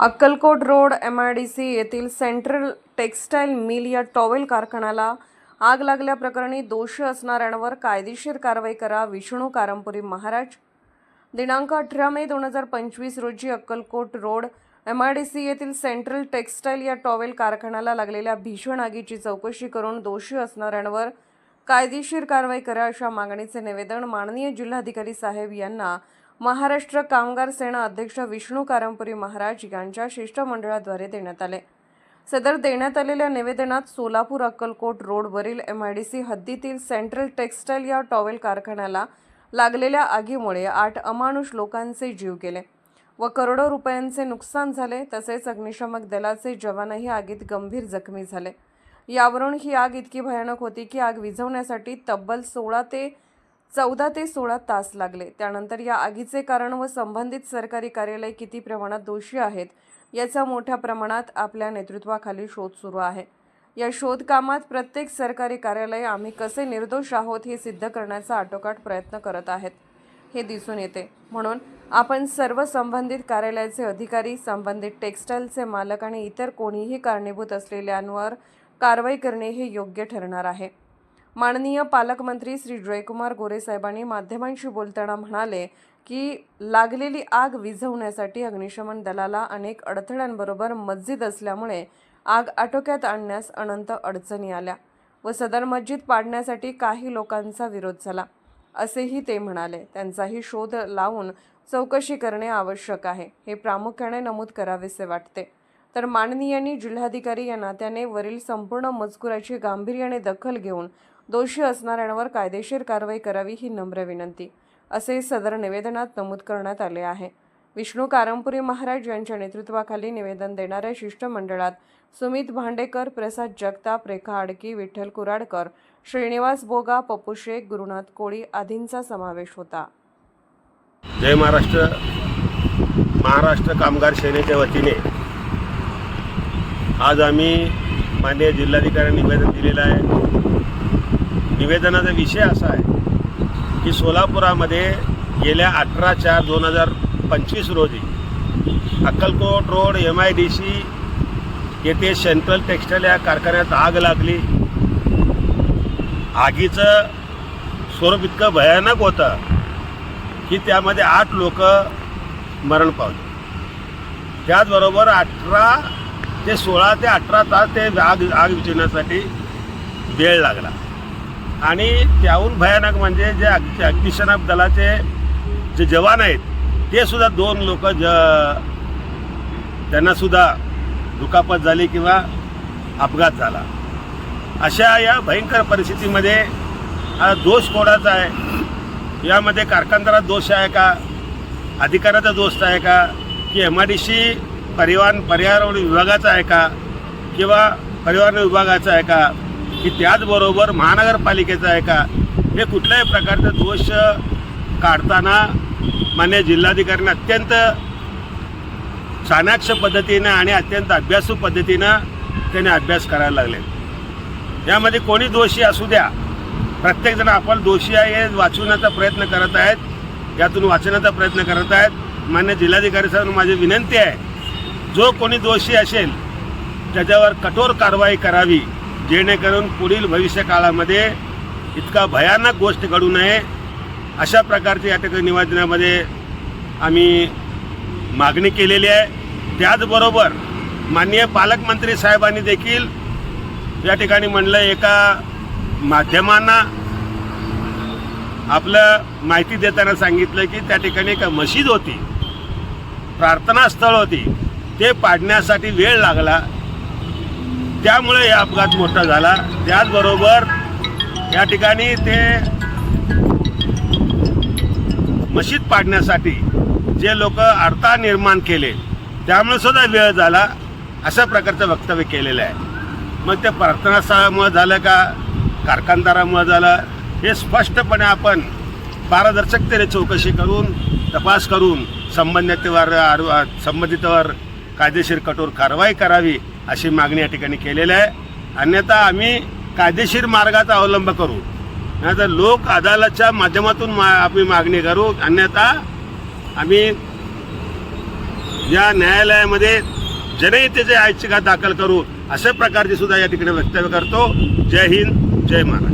Akkalkot road M I D C येथील central textile mill या towel कारखान्याला आग लागल्याप्रकरणी दोषी असणाऱ्यांवर कायदेशीर कारवाई करा विष्णू कारंपुरी महाराज. दिनांक अठरा मे दोन हजार पंचवीस रोजी Akkalkot road M I D C येथील सेंट्रल टेक्स्टाईल या टॉवेल कारखान्याला लागलेल्या भीषण आगीची चौकशी करून दोषी असणाऱ्यांवर कायदेशीर कारवाई करा अशा मागणीचे निवेदन माननीय जिल्हाधिकारी साहेब यांना महाराष्ट्र कामगार सेना अध्यक्ष विष्णू कारंपुरी महाराज यांच्या शिष्टमंडळाद्वारे देण्यात आले. सदर देण्यात आलेल्या निवेदनात सोलापूर अक्कलकोट रोडवरील एम आय डी सी हद्दीतील सेंट्रल टेक्स्टाईल या टॉवेल कारखान्याला लागलेल्या आगीमुळे आठ अमानुष लोकांचे जीव गेले व करोडो रुपयांचे नुकसान झाले. तसेच अग्निशमक दलाचे जवानही आगीत गंभीर जखमी झाले. यावरून ही आग इतकी भयानक होती की आग विझवण्यासाठी तब्बल सोळा ते चौदा ते सोळा तास लागले. त्यानंतर या आगीचे कारण व संबंधित सरकारी कार्यालय किती प्रमाणात दोषी आहेत याचा मोठ्या प्रमाणात आपल्या नेतृत्वाखाली शोध सुरू आहे. या शोधकामात प्रत्येक सरकारी कार्यालय आम्ही कसे निर्दोष आहोत हे सिद्ध करण्याचा आटोकाट प्रयत्न करत आहेत. हे दिसून येते. म्हणून आपण सर्व संबंधित कार्यालयाचे अधिकारी संबंधित टेक्स्टाईलचे मालक आणि इतर कोणीही कारणीभूत असलेल्यांवर कारवाई करणे हे योग्य ठरणार आहे. माननीय पालकमंत्री श्री जयकुमार गोरेसाहेबांनी माध्यमांशी बोलताना म्हणाले की लागलेली आग विझवण्यासाठी अग्निशमन दलाला अनेक अडथळ्यांबरोबर मस्जिद असल्यामुळे आग आटोक्यात आणण्यास अनंत अडचणी आल्या व सदर मस्जिद पाडण्यासाठी काही लोकांचा विरोध झाला असेही ते म्हणाले. त्यांचाही शोध लावून चौकशी करणे आवश्यक आहे हे प्रामुख्याने नमूद करावेसे वाटते. तर माननीयांनी जिल्हाधिकारी या नात्याने वरील संपूर्ण मजकुराची गांभीर्याने दखल घेऊन दोषी असणाऱ्यांवर कायदेशीर कारवाई करावी ही नम्र विनंती. असे सदर निवेदनात नमूद करण्यात आले आहे. विष्णू कारंपुरी महाराज यांच्या नेतृत्वाखाली निवेदन देणाऱ्या शिष्टमंडळात सुमित भांडेकर प्रसाद जगताप रेखा आडकी विठ्ठल कुराडकर श्रीनिवास बोगा पप्पू शेख गुरुनाथ कोळी आदींचा समावेश होता. जय महाराष्ट्र. महाराष्ट्र कामगार सेनेच्या वतीने आज आम्ही माननीय जिल्हाधिकाऱ्यांनी निवेदन दिलेलं आहे. निवेदनाचा विषय असा आहे की सोलापुरामध्ये गेल्या अठरा चार दोन हजार पंचवीस रोजी Akkalkot road M I D C येथे सेंट्रल टेक्स्टाईल या कारखान्यात आग लागली. आगीचं स्वरूप इतकं भयानक होतं की त्यामध्ये आठ लोक मरण पावले. त्याचबरोबर अठरा ते सोळा ते अठरा तास ते आग आग विझवण्यासाठी वेळ लागला. आणि त्याहून भयानक म्हणजे जे अग्नि अग्निशमक दलाचे जे जवान आहेत ते सुद्धा दोन लोक ज त्यांनासुद्धा दुखापत झाली किंवा अपघात झाला. अशा या भयंकर परिस्थितीमध्ये हा दोष कोणाचा आहे? यामध्ये कारखानदारात दोष आहे का? अधिकाऱ्याचा दोष आहे का? की एम आय डी सी परिवहन पर्यावरण विभागाचा आहे का? किंवा परिवहन विभागाचा आहे का? की त्याचबरोबर महानगरपालिकेचा आहे का हे कुठल्याही प्रकारचा दोष काढताना मान्य जिल्हाधिकाऱ्यांनी अत्यंत चाणाक्ष पद्धतीनं आणि अत्यंत अभ्यासू पद्धतीनं त्याने अभ्यास करायला लागले. यामध्ये कोणी दोषी असू द्या. प्रत्येकजण आपण दोषी आहे हे वाचवण्याचा प्रयत्न करत आहेत. यातून वाचण्याचा प्रयत्न करत आहेत. मान्य जिल्हाधिकारी साहेब माझी विनंती आहे जो कोणी दोषी असेल त्याच्यावर कठोर कारवाई करावी. जेणेकरून पुढील भविष्य काळामध्ये इतका भयानक गोष्ट घडू नये. अशा प्रकारचे या ठिकाणी निवेदनामध्ये आम्ही मागणी केलेली आहे. त्याचबरोबर माननीय पालकमंत्री साहेबांनी देखील या ठिकाणी म्हणलं एका माध्यमांना आपलं माहिती देताना सांगितलं की त्या ठिकाणी एक मशीद होती प्रार्थनास्थळ होती. ते पाडण्यासाठी वेळ लागला. त्यामुळे हे अपघात मोठा झाला. त्याचबरोबर या ठिकाणी ते मशीद पाडण्यासाठी जे लोक अडथळा निर्माण केले त्यामुळे सुद्धा वेळ झाला. अशा प्रकारचं वक्तव्य केलेलं आहे. मग ते प्रार्थनास्थळामुळे झालं का? कारखानदारामुळे झालं? हे स्पष्टपणे आपण पारदर्शकतेने चौकशी करून तपास करून संबंधितवर आरो- संबंधितवर कायदेशीर कठोर कारवाई करावी. अशी मागणी या ठिकाणी केलेली आहे. अन्यथा आम्ही कायदेशीर मार्गाचा अवलंब करू. नाहीतर लोक अदालतच्या माध्यमातून मा आम्ही मागणी करू. अन्यथा आम्ही या न्यायालयामध्ये जनहितेचे याचिका दाखल करू. अशा प्रकारची सुद्धा या ठिकाणी वक्तव्य करतो. जय हिंद जय महाराष्ट्र.